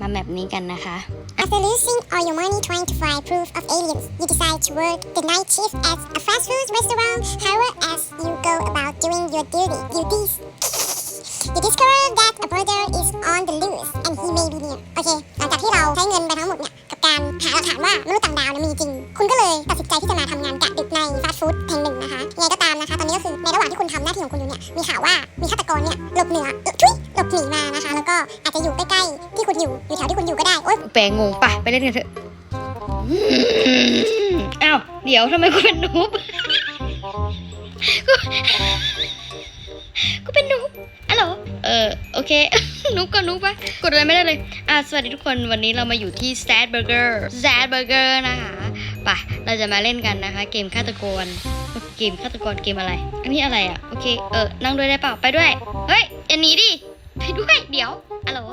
มาแมปนี้กันนะคะ After losing all your money trying to find proof of aliens, you decide to work the night shift at a fast food restaurant. However, as you go about doing your duty, duties, you discover that a brother is on the loose and he may be near. โอเค หลังจากที่เราใช้เงินไปทั้งหมดเนี่ย กับการหาหลักฐานว่ามนุษย์ต่างดาวเนี่ยมีจริง คุณก็เลยตัดสินใจที่จะมาทำงานกะดึกในฟาสต์ฟู้ดแห่งหนึ่งนะคะยังไงก็ตามนะคะ ตอนนี้ก็คือในระหว่างที่คุณทำหน้าที่ของคุณอยู่เนี่ย มีข่าวว่ามีฆาตกรเนี่ยหลบเหนืออ่อทุย บหนีมานะคะ แล้วก็อาจจะอยู่ใกล้ๆที่คุณอยู่อยู่แถวที่คุณอยู่ก็ได้โอ๊ยแปลงงปะไปเล่นกันเถอะอ้าวเดี๋ยวทำไมกูเป็นนูบกูกูเป็นนูบอะเหรอเออโอเคนูบก็นูบปะกดอะไรไม่ได้เลย อะสวัสดีทุกคนวันนี้เรามาอยู่ที่ Sad Burger Sad Burger นะคะปะเราจะมาเล่นกันนะคะ เกมฆาตกรเกมฆาตกรเกมอะไร อันนี้อะไรอะ โอเค เออ นั่งด้วยได้เปล่า ไปด้วย เฮ้ย อย่าหนีดิ ไปด้วยเดี๋ยวอะเหรอ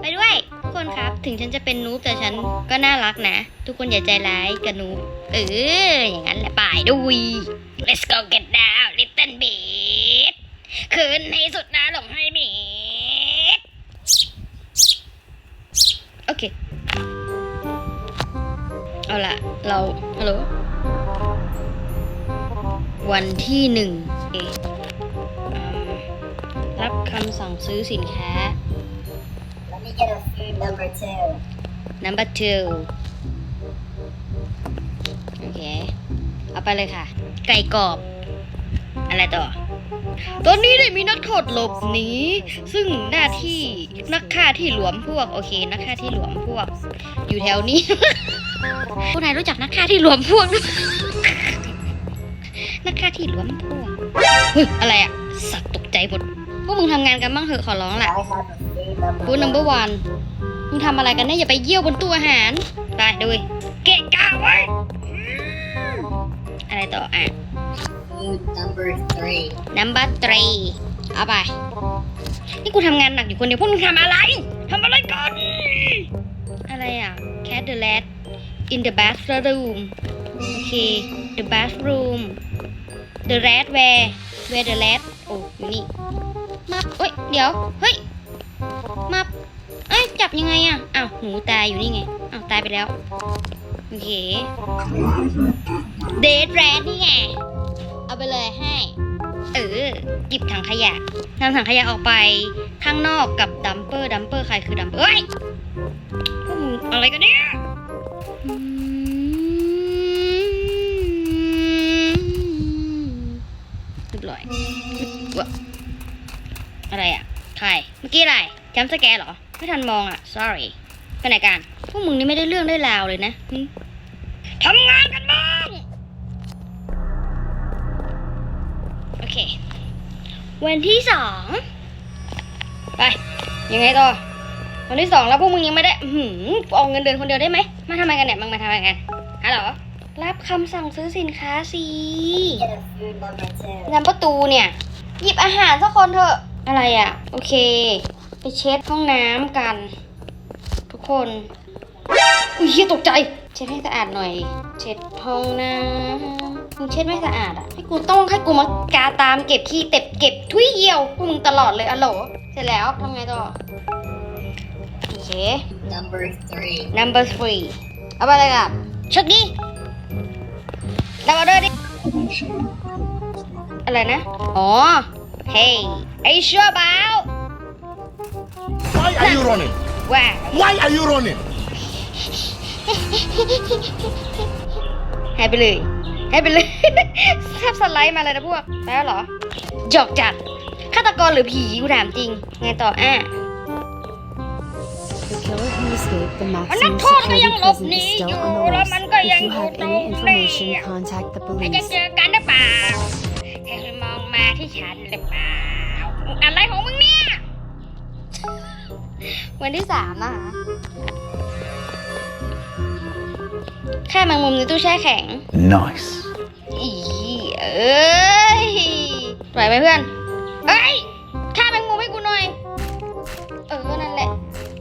ไปด้วยทุกคนครับ ถึงฉันจะเป็นนูบแต่ฉันก็น่ารักนะ ทุกคนอย่าใจร้ายกับนูบเอออย่างนั้นแหละไปดุย let's go get down little bit คืนให้สุดนะหลงให้มิดโอเค เอาละเราฮัลโหลวันที่หนึ่ง คำสั่งซื้อสินค้า Let me get a food number two. number two โอเค เอาไปเลยค่ะ ไก่กรอบ อะไรต่อ ตอนนี้ได้มีนักโทษหลบหนี ซึ่งหน้าที่นักฆ่าที่หลวมพวก โอเค นักฆ่าที่หลวมพวก อยู่แถวนี้ ผู้นายรู้จักนักฆ่าที่หลวมพวกหรือนักฆ่าที่หลวมพวก เฮ้ย อะไรอะสัตว์ตกใจหมด พวกมึงทำงานกันบ้างเหอะขอร้องแหละ I have a food number ฟู้ดนัมเบอร์วันมึงทำอะไรกันเนี่ยอย่าไปเยี่ยวบนตู้อาหารไปดูยเกะกะไว้อะไรต่ออะ food number three. number three เอาไป นี่กูทำงานหนักอยู่คนเดียวพวกมึงทำอะไรทำอะไรกันอะไรอะ cat the rat in the bathroom โอเค the bathroom the rat where where the rat โอ้อยู่นี่ มับเอ้ย เดี๋ยว เฮ้ยมับเอ้ย จับยังไงอะอ้าว หนูตายอยู่นี่ไง อ้าว ตายไปแล้ว โอเค เดดแรดนี่ไง เอาไปเลยให้ เออหยิบถังขยะนำถังขยะออกไปข้างนอกกับดัมเปอร์ ดัมเปอร์ ใครคือดัมเปอร์เฮ้ย อะไรกันเนี่ย อะไรอะ ใคร เมื่อกี้อะไรจำสแกร์เหรอ ไม่ทันมองอะ sorry ไปไหนกัน พวกมึงนี่ไม่ได้เรื่องได้ราวเลยนะทำงานกันบ้างโอเค วันที่สอง ไป ยังไงต่อ วันที่สองแล้วพวกมึงยังไม่ได้ออหืมเอาเงินเดือนคนเดียวได้ไหม มาทำไมกันเนี่ยมึงมาทำไมกันฮัลโหลรับคำสั่งซื้อสินค้าสิ Get a food number two. นำประตูเนี่ย หยิบอาหารสักคนเถอะ อะไรอะ โอเค ไปเช็ดห้องน้ำกัน ทุกคนอุ้ยเหี้ยตกใจ เช็ดให้สะอาดหน่อย เช็ดห้องน้ำมึงเช็ดไม่สะอาดอะให้กูต้องให้กูมากาตามเก็บขี้เต็บเก็บทุยเยี่ยวพวกมึงตลอดเลยอะโหลเสร็จแล้วทำไงต่อโอเค Number three. number three เอาไปเลยครับชุดนี้รับออเดอร์ดิอะไรนะ อ๋อ hey are you sure about Why are you running? ว่า Why are you running? ให้ไปเลยให้ไปเลย แทบสไลด์มาเลยนะพวกแล้วเหรอจอกจัดฆาตกรหรือผีกูถามจริง ไงต่ออะ The killer who escaped the มันนัก maximum โทษก็ยัง security หลบ prison หนี is อ still ยู่ on the แล้ว loose. มันก็ยัง If อ you ยู่ have ตรง any นี้ information, contact the ไอ้จะ police. เจอกันหรือเปล่าแค่มองมาที่ฉันหรือเปล่า อะไรของมึงเนี่ย วันที่สามนะคะค่าแมงมุมในตู้แช่แข็ง Nice. อีเอ้ยไหวไหมเพื่อน เอ้ยฆ่าแมงมุมให้กูหน่อย เออ นั่นแหละ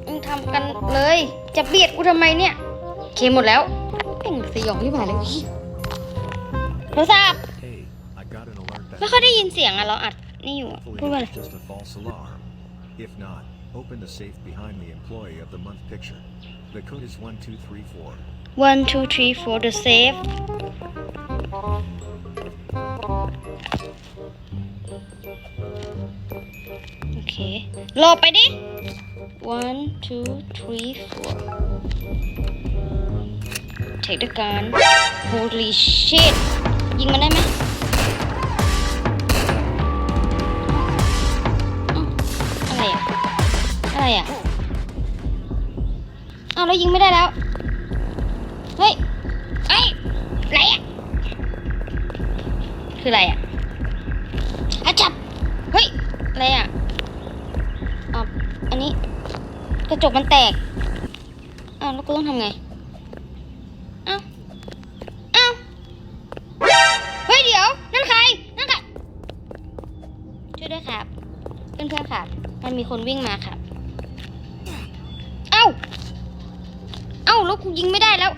มึงทำกันเลย จะเบียดกูทำไมเนี่ยโอเคหมดแล้วเพ่งสยองที่ผ่านเลยโทรศัพท์ Hey, I got an alert ไม่ that ค่อยได้ยินเสียงอะเราอัด นี่อยู่อะ hopefully พูดว่าอะไร it's just a false alarm. If not, Open the safe behind the employee of the month picture. The code is 1234. one two three four the safe โอเครอไปดิ one two three four take the gun holy shit ยิงมันได้ไหม อะไรอะอะไรอาแล้วยิงไม่ได้แล้ว เฮ้ยเอ้ยอะไรอะคืออะไรอะอาจับ เฮ้ย อะไรอะอะอันนี้ กระจกมันแตกอ้าวแล้วกูต้องทำไงอ้าวอ้าวเฮ้ยเดี๋ยว นั่นใคร นั่นใครช่วยด้วยครับ เพื่อนๆครับ มันมีคนวิ่งมาครับ เอ้า เอ้า แล้วกูยิงไม่ได้แล้ว